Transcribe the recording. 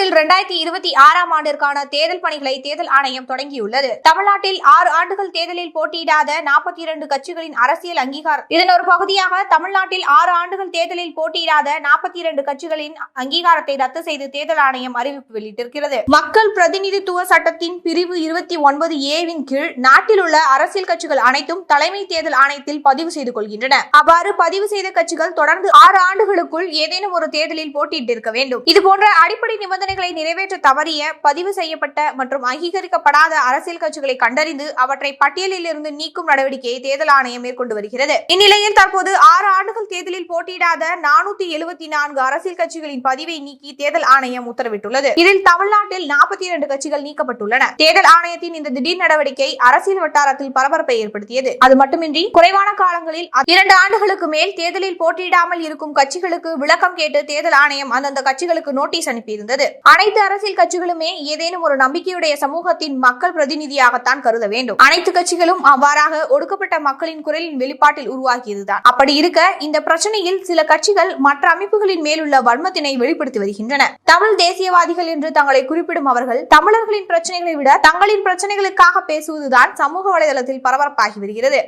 தமிழகத்தில் இரண்டாயிரத்தி இருபத்தி ஆறாம் ஆண்டிற்கான தேர்தல் பணிகளை தேர்தல் ஆணையம் தொடங்கியுள்ளது. தமிழ்நாட்டில் ஆறு ஆண்டுகள் தேர்தலில் போட்டியிடாத நாற்பத்தி இரண்டு கட்சிகளின் அரசியல் அங்கீகாரம். இதன் ஒரு பகுதியாக தமிழ்நாட்டில் ஆறு ஆண்டுகள் தேர்தலில் போட்டியிடாத நாற்பத்தி இரண்டு கட்சிகளின் அங்கீகாரத்தை ரத்து செய்து தேர்தல் ஆணையம் அறிவிப்பு வெளியிட்டிருக்கிறது. மக்கள் பிரதிநிதித்துவ சட்டத்தின் பிரிவு இருபத்தி ஒன்பது ஏவின் கீழ் நாட்டில் உள்ள அரசியல் கட்சிகள் அனைத்தும் தலைமை தேர்தல் ஆணையத்தில் பதிவு செய்து கொள்கின்றன. அவ்வாறு பதிவு செய்த கட்சிகள் தொடர்ந்து ஆறு ஆண்டுகளுக்குள் ஏதேனும் ஒரு தேர்தலில் போட்டியிட்டிருக்க வேண்டும். இதுபோன்ற அடிப்படை நிபந்தனை நிபந்தனைகளை நிறைவேற்ற தவறிய பதிவு செய்யப்பட்ட மற்றும் அங்கீகரிக்கப்படாத அரசியல் கட்சிகளை கண்டறிந்து அவற்றை பட்டியலில் இருந்து நீக்கும் நடவடிக்கையை தேர்தல் ஆணையம் மேற்கொண்டு வருகிறது. இந்நிலையில் தற்போது ஆறு ஆண்டுகள் தேர்தலில் போட்டியிடாத நானூத்தி எழுபத்தி நான்கு அரசியல் கட்சிகளின் பதிவை நீக்கி தேர்தல் ஆணையம் உத்தரவிட்டுள்ளது. இதில் தமிழ்நாட்டில் நாற்பத்தி இரண்டு கட்சிகள் நீக்கப்பட்டுள்ளன. தேர்தல் ஆணையத்தின் இந்த திடீர் நடவடிக்கை அரசியல் வட்டாரத்தில் பரபரப்பை ஏற்படுத்தியது. அது மட்டுமின்றி குறைவான காலங்களில் இரண்டு ஆண்டுகளுக்கு மேல் தேர்தலில் போட்டியிடாமல் இருக்கும் கட்சிகளுக்கு விளக்கம் கேட்டு தேர்தல் ஆணையம் அந்தந்த கட்சிகளுக்கு நோட்டீஸ் அனுப்பியிருந்தது. அனைத்து அரசியல் கட்சிகளுமே ஏதேனும் ஒரு நம்பிக்கையுடைய சமூகத்தின் மக்கள் பிரதிநிதியாகத்தான் கருத வேண்டும். அனைத்து கட்சிகளும் அவ்வாறாக ஒடுக்கப்பட்ட மக்களின் குரலின் வெளிப்பாட்டில் உருவாகியதுதான். அப்படி இருக்க இந்த பிரச்சனையில் சில கட்சிகள் மற்ற அமைப்புகளின் மேலுள்ள வன்மத்தினை வெளிப்படுத்தி வருகின்றன. தமிழ் தேசியவாதிகள் என்று தங்களை குறிப்பிடும் அவர்கள் தமிழர்களின் பிரச்சனைகளை விட தங்களின் பிரச்சனைகளுக்காக பேசுவதுதான் சமூக வலைதளத்தில் பரபரப்பாகி வருகிறது.